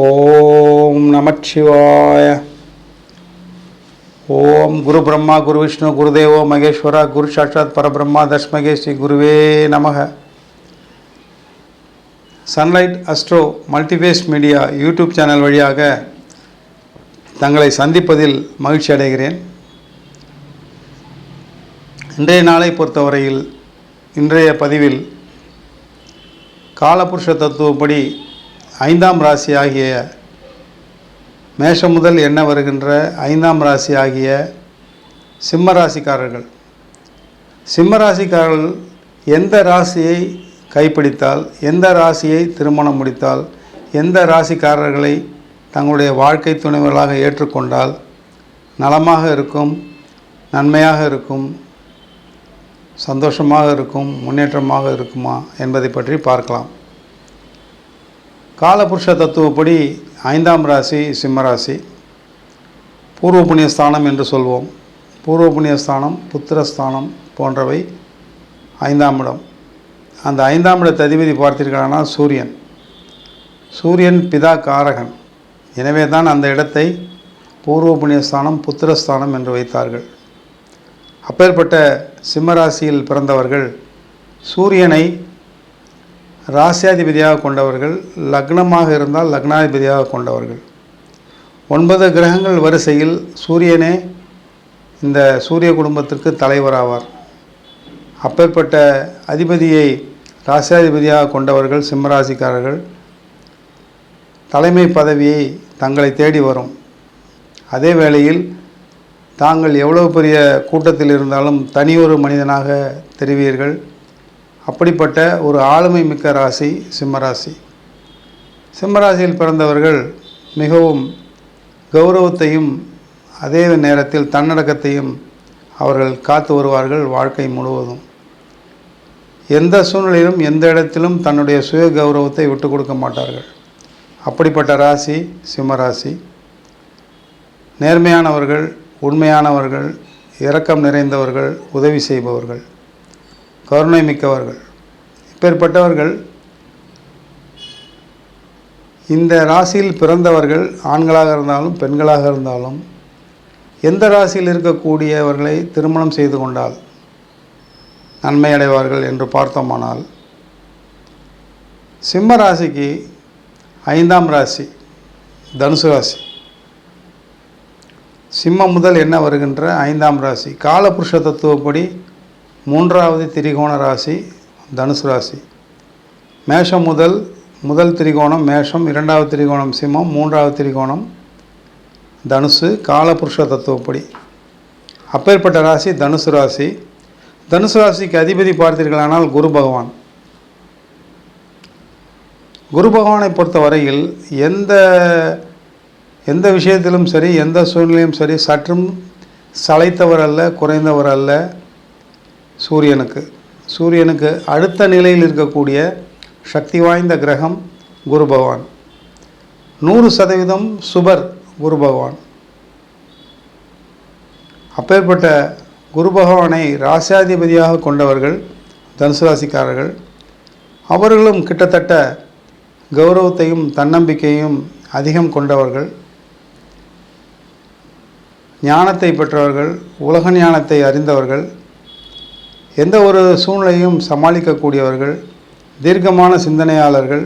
ஓம் நமச்சிவாய. ஓம் குரு பிரம்மா குரு விஷ்ணு குருதேவோ மகேஸ்வரா குரு சாட்சாத் பரபிரம்மா தஸ்மகே ஸ்ரீ குருவே நமக. Sunlight Astro Multiways media YouTube channel வழியாக தங்களை சந்திப்பதில் மகிழ்ச்சி அடைகிறேன். இன்றைய நாளை பொறுத்தவரையில் இன்றைய பதிவில் காலபுருஷ தத்துவப்படி ஐந்தாம் ராசி ஆகிய மேஷம் முதல் என்ன வருகின்ற ஐந்தாம் ராசி ஆகிய சிம்ம ராசிக்காரர்கள்? சிம்ம ராசிக்காரர்கள் எந்த ராசியை கைப்பிடித்தால் எந்த ராசியை திருமணம் முடித்தால் எந்த ராசிக்காரர்களை தங்களுடைய வாழ்க்கை துணைவர்களாக ஏற்றுக்கொண்டால் நலமாக இருக்கும் நன்மையாக இருக்கும் சந்தோஷமாக இருக்கும் முன்னேற்றமாக இருக்குமா என்பதை பற்றி பார்க்கலாம். காலபுருஷ தத்துவப்படி ஐந்தாம் ராசி சிம்மராசி பூர்வ புண்ணியஸ்தானம் என்று சொல்வோம். பூர்வ புண்ணியஸ்தானம் புத்திரஸ்தானம் போன்றவை ஐந்தாம் இடம். அந்த ஐந்தாம் இடத்து அதிபதி பார்த்திருக்கிறான்னா சூரியன். சூரியன் பிதா காரகன். எனவே தான் அந்த இடத்தை பூர்வ புண்ணியஸ்தானம் புத்திரஸ்தானம் என்று வைத்தார்கள். அப்பேற்பட்ட சிம்மராசியில் பிறந்தவர்கள் சூரியனை ராசியாதிபதியாக கொண்டவர்கள் லக்னமாக இருந்தால் லக்னாதிபதியாக கொண்டவர்கள். ஒன்பது கிரகங்கள் வரிசையில் சூரியனே இந்த சூரிய குடும்பத்திற்கு தலைவராவார். அப்பேற்பட்ட அதிபதியை ராசியாதிபதியாக கொண்டவர்கள் சிம்மராசிக்காரர்கள். தலைமை பதவியை தங்களை தேடி வரும். அதே வேளையில் தாங்கள் எவ்வளவு பெரிய கூட்டத்தில் இருந்தாலும் தனியொரு மனிதனாக தெரிவீர்கள். அப்படிப்பட்ட ஒரு ஆளுமை மிக்க ராசி சிம்மராசி. சிம்மராசியில் பிறந்தவர்கள் மிகவும் கௌரவத்தையும் அதே நேரத்தில் தன்னடக்கத்தையும் அவர்கள் காத்து வருவார்கள் வாழ்க்கை முழுவதும். எந்த சூழ்நிலையிலும் எந்த இடத்திலும் தன்னுடைய சுய கௌரவத்தை விட்டு கொடுக்க மாட்டார்கள். அப்படிப்பட்ட ராசி சிம்மராசி. நேர்மையானவர்கள் உண்மையானவர்கள் இரக்கம் நிறைந்தவர்கள் உதவி செய்பவர்கள். கருணை மிக்கவர்கள் இப்பேற்பட்டவர்கள் இந்த ராசியில் பிறந்தவர்கள் ஆண்களாக இருந்தாலும் பெண்களாக இருந்தாலும் எந்த ராசியில் இருக்கக்கூடியவர்களை திருமணம் செய்து கொண்டால் நன்மை அடைவார்கள் என்று பார்த்தோமானால் சிம்ம ராசிக்கு ஐந்தாம் ராசி தனுசு ராசி. சிம்மம் முதல் என்ன வருகின்ற ஐந்தாம் ராசி காலபுருஷ தத்துவப்படி மூன்றாவது திரிகோண ராசி தனுசு ராசி. மேஷம் முதல் முதல் திரிகோணம் மேஷம் இரண்டாவது திரிகோணம் சிம்மம் மூன்றாவது திரிகோணம் தனுசு காலபுருஷ தத்துவப்படி. அப்பேற்பட்ட ராசி தனுசு ராசி. தனுசு ராசிக்கு அதிபதி பார்த்தீர்களானால் குரு பகவான். குரு பகவானை பொறுத்த வரையில் எந்த எந்த விஷயத்திலும் சரி எந்த சூழ்நிலையும் சரி சற்றும் சளைத்தவர் அல்ல குறைந்தவர் அல்ல சூரியனுக்கு. சூரியனுக்கு அடுத்த நிலையில் இருக்கக்கூடிய சக்தி வாய்ந்த கிரகம் குரு பகவான். நூறு சதவீதம் சுபர் குரு பகவான். அப்பேற்பட்ட குரு பகவானை ராசியாதிபதியாக கொண்டவர்கள் தனுசு ராசிக்காரர்கள் அவர்களும் கிட்டத்தட்ட கௌரவத்தையும் தன்னம்பிக்கையும் அதிகம் கொண்டவர்கள் ஞானத்தை பெற்றவர்கள் உலக ஞானத்தை அறிந்தவர்கள் எந்த ஒரு சூழ்நிலையும் சமாளிக்கக்கூடியவர்கள் தீர்க்கமான சிந்தனையாளர்கள்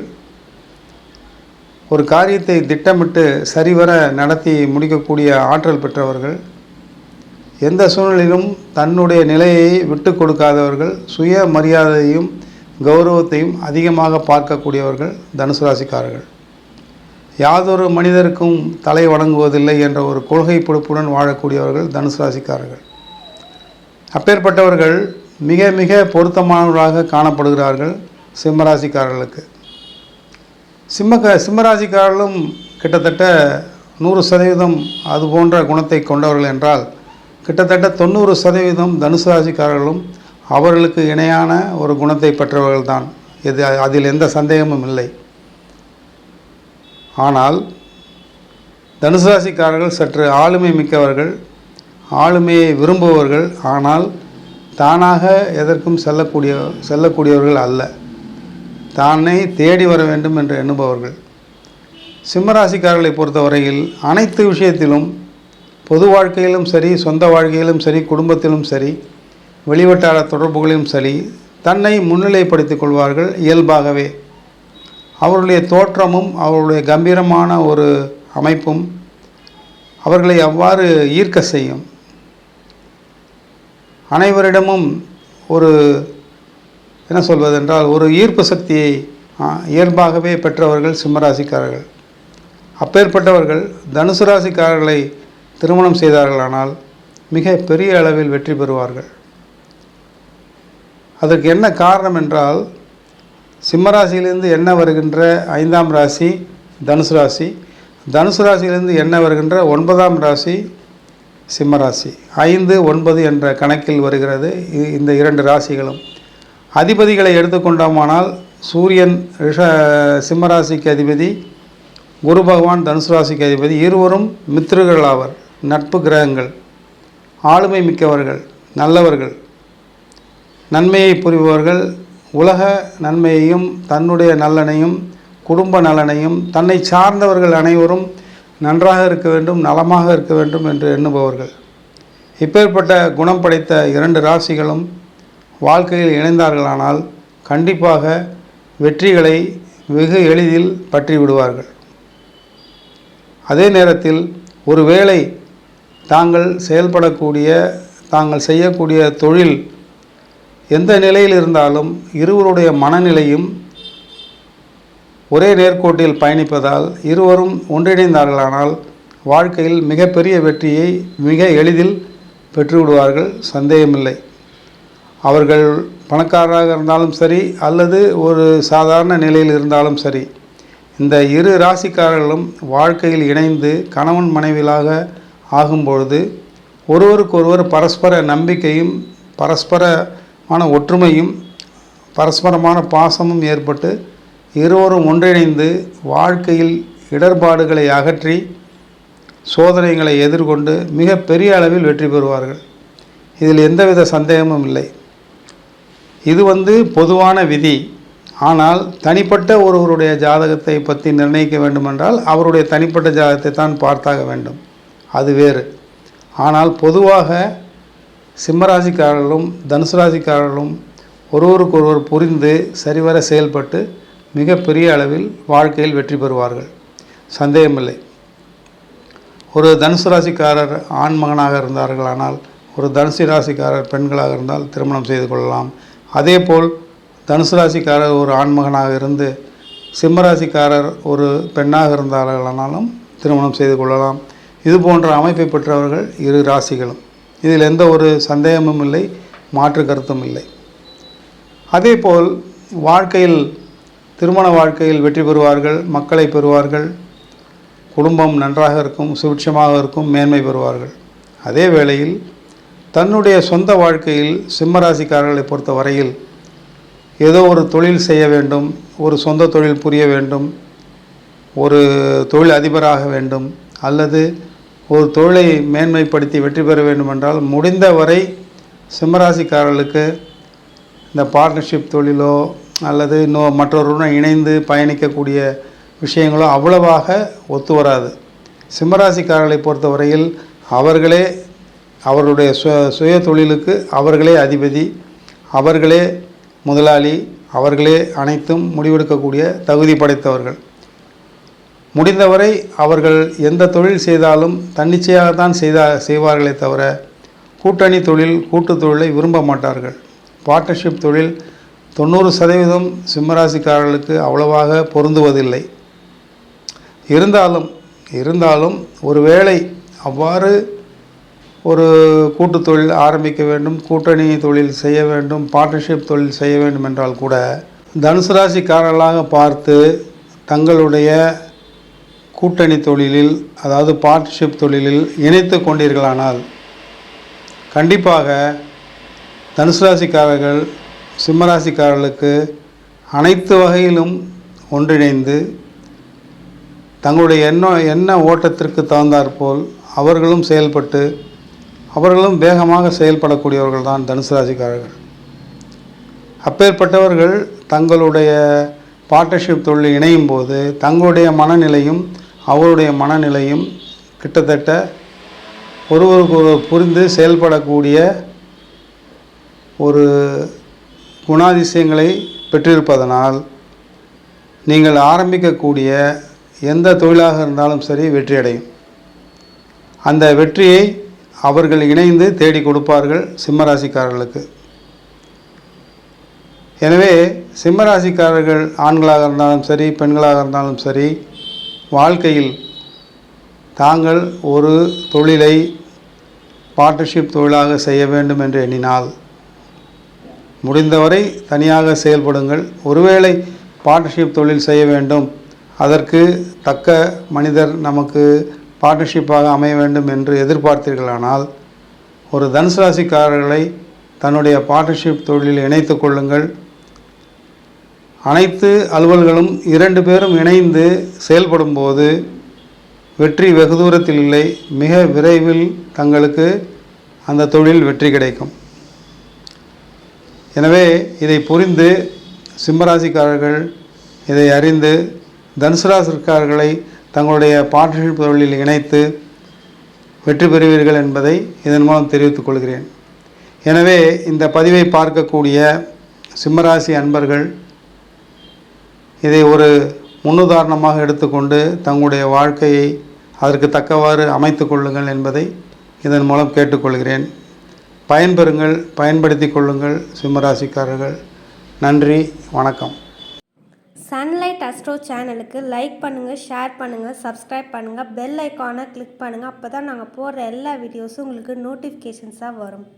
ஒரு காரியத்தை திட்டமிட்டு சரிவர நடத்தி முடிக்கக்கூடிய ஆற்றல் பெற்றவர்கள் எந்த சூழ்நிலையிலும் தன்னுடைய நிலையை விட்டு கொடுக்காதவர்கள் சுய மரியாதையும் கௌரவத்தையும் அதிகமாக பார்க்கக்கூடியவர்கள் தனுசு ராசிக்காரர்கள். யாதொரு மனிதருக்கும் தலை வணங்குவதில்லை என்ற ஒரு கொள்கை பொறுப்புடன் வாழக்கூடியவர்கள் தனுசு ராசிக்காரர்கள். அப்பேற்பட்டவர்கள் மிக மிக பொருத்தமானவர்களாக காணப்படுகிறார்கள் சிம்மராசிக்காரர்களுக்கு. சிம்மக்க சிம்மராசிக்காரர்களும் கிட்டத்தட்ட நூறு சதவீதம் அது போன்ற குணத்தை கொண்டவர்கள் என்றால் கிட்டத்தட்ட தொண்ணூறு சதவீதம் தனுசு ராசிக்காரர்களும் அவர்களுக்கு இணையான ஒரு குணத்தை பெற்றவர்கள் தான். இது அதில் எந்த சந்தேகமும் இல்லை. ஆனால் தனுசு ராசிக்காரர்கள் சற்று ஆளுமை மிக்கவர்கள் ஆளுமையை விரும்புபவர்கள். ஆனால் தானாக எதற்கும் செல்லக்கூடிய செல்லக்கூடியவர்கள் அல்ல. தானே தேடி வர வேண்டும் என்று எண்ணுபவர்கள். சிம்மராசிக்காரர்களை பொறுத்தவரையில் அனைத்து விஷயத்திலும் பொது வாழ்க்கையிலும் சரி சொந்த வாழ்க்கையிலும் சரி குடும்பத்திலும் சரி வெளிவட்டார தொடர்புகளிலும் சரி தன்னை முன்னிலைப்படுத்திக் கொள்வார்கள் இயல்பாகவே. அவருடைய தோற்றமும் அவருடைய கம்பீரமான ஒரு அமைப்பும் அவர்களை அவ்வாறு ஈர்க்க செய்யும். அனைவரிடமும் ஒரு என்ன சொல்வதென்றால் ஒரு ஈர்ப்பு சக்தியை இயல்பாகவே பெற்றவர்கள் சிம்மராசிக்காரர்கள். அப்பேற்பட்டவர்கள் தனுசு ராசிக்காரர்களை திருமணம் செய்தார்களானால் மிக பெரிய அளவில் வெற்றி பெறுவார்கள். அதற்கு என்ன காரணம் என்றால் சிம்மராசியிலிருந்து என்ன வருகின்ற ஐந்தாம் ராசி? தனுசு ராசி. தனுசு ராசியிலிருந்து என்ன வருகின்ற ஒன்பதாம் ராசி? சிம்மராசி. ஐந்து ஒன்பது என்ற கணக்கில் வருகிறது. இ- இந்த இரண்டு ராசிகளும். அதிபதிகளை எடுத்துக்கொண்டோமானால் சூரியன் ரிஷ சிம்மராசிக்கு அதிபதி குரு பகவான் தனுசு ராசிக்கு அதிபதி இருவரும் மித்திருகள் ஆவர் நட்பு கிரகங்கள் ஆளுமை மிக்கவர்கள் நல்லவர்கள் நன்மையை புரிபவர்கள் உலக நன்மையையும் தன்னுடைய நலனையும் குடும்ப நலனையும் தன்னை சார்ந்தவர்கள் அனைவரும் நன்றாக இருக்க வேண்டும் நலமாக இருக்க வேண்டும் என்று எண்ணுபவர்கள். இப்பேற்பட்ட குணம் படைத்த இரண்டு ராசிகளும் வாழ்க்கையில் இணைந்தார்களானால் கண்டிப்பாக வெற்றிகளை வெகு எளிதில் பற்றி விடுவார்கள். அதே நேரத்தில் ஒருவேளை தாங்கள் செயல்படக்கூடிய தாங்கள் செய்யக்கூடிய தொழில் எந்த நிலையில் இருந்தாலும் இருவருடைய மனநிலையும் ஒரே நேர்கோட்டில் பயணிப்பதால் இருவரும் ஒன்றிணைந்தார்களானால் வாழ்க்கையில் மிகப்பெரிய வெற்றியை மிக எளிதில் பெற்றுவிடுவார்கள் சந்தேகமில்லை. அவர்கள் பணக்காரராக இருந்தாலும் சரி அல்லது ஒரு சாதாரண நிலையில் இருந்தாலும் சரி இந்த இரு ராசிக்காரர்களும் வாழ்க்கையில் இணைந்து கணவன் மனைவிகளாக ஆகும்பொழுது ஒருவருக்கொருவர் பரஸ்பர நம்பிக்கையும் பரஸ்பரமான ஒற்றுமையும் பரஸ்பரமான பாசமும் ஏற்பட்டு இருவரும் ஒன்றிணைந்து வாழ்க்கையில் இடர்பாடுகளை அகற்றி சோதனைகளை எதிர்கொண்டு மிக பெரிய அளவில் வெற்றி பெறுவார்கள். இதில் எந்தவித சந்தேகமும் இல்லை. இது வந்து பொதுவான விதி. ஆனால் தனிப்பட்ட ஒருவருடைய ஜாதகத்தை பற்றி நிர்ணயிக்க வேண்டுமென்றால் அவருடைய தனிப்பட்ட ஜாதகத்தை தான் பார்த்தாக வேண்டும். அது வேறு. ஆனால் பொதுவாக சிம்மராசிக்காரர்களும் தனுசு ராசிக்காரர்களும் ஒருவருக்கொருவர் புரிந்து சரிவர செயல்பட்டு மிகப்பெரிய அளவில் வாழ்க்கையில் வெற்றி பெறுவார்கள். சந்தேகமில்லை. ஒரு தனுசு ராசிக்காரர் ஆண் மகனாக இருந்தார்களானால் ஒரு தனுசு ராசிக்காரர் பெண்களாக இருந்தால் திருமணம் செய்து கொள்ளலாம். அதேபோல் தனுசு ராசிக்காரர் ஒரு ஆண்மகனாக இருந்து சிம்மராசிக்காரர் ஒரு பெண்ணாக இருந்தார்களானாலும் திருமணம் செய்து கொள்ளலாம். இது போன்ற அமைப்பை பெற்றவர்கள் இரு ராசிகளும். இதில் எந்த ஒரு சந்தேகமும் இல்லை மாற்று கருத்தும் இல்லை. அதேபோல் வாழ்க்கையில் திருமண வாழ்க்கையில் வெற்றி பெறுவார்கள் மக்களை பெறுவார்கள் குடும்பம் நன்றாக இருக்கும் சுபிட்சமாக இருக்கும் மேன்மை பெறுவார்கள். அதே வேளையில் தன்னுடைய சொந்த வாழ்க்கையில் சிம்மராசிக்காரர்களை பொறுத்த வரையில் ஏதோ ஒரு தொழில் செய்ய வேண்டும் ஒரு சொந்த தொழில் புரிய வேண்டும் ஒரு தொழில் அதிபராக வேண்டும் அல்லது ஒரு தொழிலை மேன்மைப்படுத்தி வெற்றி பெற வேண்டுமென்றால் முடிந்தவரை சிம்மராசிக்காரர்களுக்கு இந்த பார்ட்னர்ஷிப் தொழிலோ அல்லது இன்னும் மற்றொருடன் இணைந்து பயணிக்கக்கூடிய விஷயங்களும் அவ்வளவாக ஒத்து வராது. சிம்மராசிக்காரர்களை பொறுத்தவரையில் அவர்களே அவர்களுடைய சு சுய தொழிலுக்கு அவர்களே அதிபதி அவர்களே முதலாளி அவர்களே அனைத்தும் முடிவெடுக்கக்கூடிய தகுதி படைத்தவர்கள். முடிந்தவரை அவர்கள் எந்த தொழில் செய்தாலும் தன்னிச்சையாகத்தான் செய்தா செய்வார்களே தவிர கூட்டணி தொழில் கூட்டு தொழிலை விரும்ப மாட்டார்கள். பார்ட்னர்ஷிப் தொழில் தொண்ணூறு சதவீதம் சிம்மராசிக்காரர்களுக்கு அவ்வளவாக பொருந்துவதில்லை. இருந்தாலும் இருந்தாலும் ஒருவேளை அவ்வாறு ஒரு கூட்டு தொழில் ஆரம்பிக்க வேண்டும் கூட்டணி தொழில் செய்ய வேண்டும் பார்ட்னர்ஷிப் தொழில் செய்ய வேண்டும் என்றால் கூட தனுசு ராசிக்காரர்களாக பார்த்து தங்களுடைய கூட்டணி தொழிலில் அதாவது பார்ட்னர்ஷிப் தொழிலில் இணைத்து கொண்டீர்களானால் கண்டிப்பாக தனுசு ராசிக்காரர்கள் சிம்மராசிக்காரர்களுக்கு அனைத்து வகையிலும் ஒன்றிணைந்து தங்களுடைய எண்ண எண்ண ஓட்டத்திற்கு தகுந்தாற்போல் அவர்களும் செயல்பட்டு அவர்களும் வேகமாக செயல்படக்கூடியவர்கள் தான் தனுசு ராசிக்காரர்கள். அப்பேற்பட்டவர்கள் தங்களுடைய பார்ட்னர்ஷிப் தொழில் இணையும் போது தங்களுடைய மனநிலையும் அவருடைய மனநிலையும் கிட்டத்தட்ட ஒருவருக்கு ஒருவர் புரிந்து செயல்படக்கூடிய ஒரு குணாதிசயங்களை பெற்றிருப்பதனால் நீங்கள் ஆரம்பிக்கக்கூடிய எந்த தொழிலாக இருந்தாலும் சரி வெற்றியடையும். அந்த வெற்றியை அவர்கள் இணைந்து தேடி கொடுப்பார்கள் சிம்மராசிக்காரர்களுக்கு. எனவே சிம்மராசிக்காரர்கள் ஆண்களாக இருந்தாலும் சரி பெண்களாக இருந்தாலும் சரி வாழ்க்கையில் தாங்கள் ஒரு தொழிலை பார்ட்னர்ஷிப் தொழிலாக செய்ய வேண்டும் என்று எண்ணினால் முடிந்தவரை தனியாக செயல்படுங்கள். ஒருவேளை பார்ட்னர்ஷிப் தொழில் செய்ய வேண்டும். அதற்கு தக்க மனிதர் நமக்கு பார்ட்னர்ஷிப்பாக அமைய வேண்டும் என்று எதிர்பார்த்தீர்களானால் ஒரு தனுசு ராசிக்காரர்களை தன்னுடைய பார்ட்னர்ஷிப் தொழிலில் இணைத்து கொள்ளுங்கள். அனைத்து அலுவல்களும் இரண்டு பேரும் இணைந்து செயல்படும்போது வெற்றி வெகு தூரத்தில் இல்லை. மிக விரைவில் தங்களுக்கு அந்த தொழில் வெற்றி கிடைக்கும். எனவே இதை புரிந்து சிம்மராசிக்காரர்கள் இதை அறிந்து தனுசு ராசிக்காரர்களை தங்களுடைய பார்ட்னர்ஷிப் தொழிலில் இணைத்து வெற்றி பெறுவீர்கள் என்பதை இதன் மூலம் தெரிவித்துக் கொள்கிறேன். எனவே இந்த பதிவை பார்க்கக்கூடிய சிம்மராசி அன்பர்கள் இதை ஒரு முன்னுதாரணமாக எடுத்துக்கொண்டு தங்களுடைய வாழ்க்கையை அதற்கு தக்கவாறு அமைத்து கொள்ளுங்கள் என்பதை இதன் மூலம் கேட்டுக்கொள்கிறேன். பயன்பெறுங்கள் பயன்படுத்தி கொள்ளுங்கள் சிம்மராசிக்காரர்கள். நன்றி வணக்கம். சன்லைட் அஸ்ட்ரோ சேனலுக்கு லைக் பண்ணுங்கள் ஷேர் பண்ணுங்கள் சப்ஸ்கிரைப் பண்ணுங்கள் பெல் ஐக்கானை கிளிக் பண்ணுங்கள் அப்போ தான் நாங்கள் போடுற எல்லா வீடியோஸும் உங்களுக்கு நோட்டிஃபிகேஷன்ஸாக வரும்.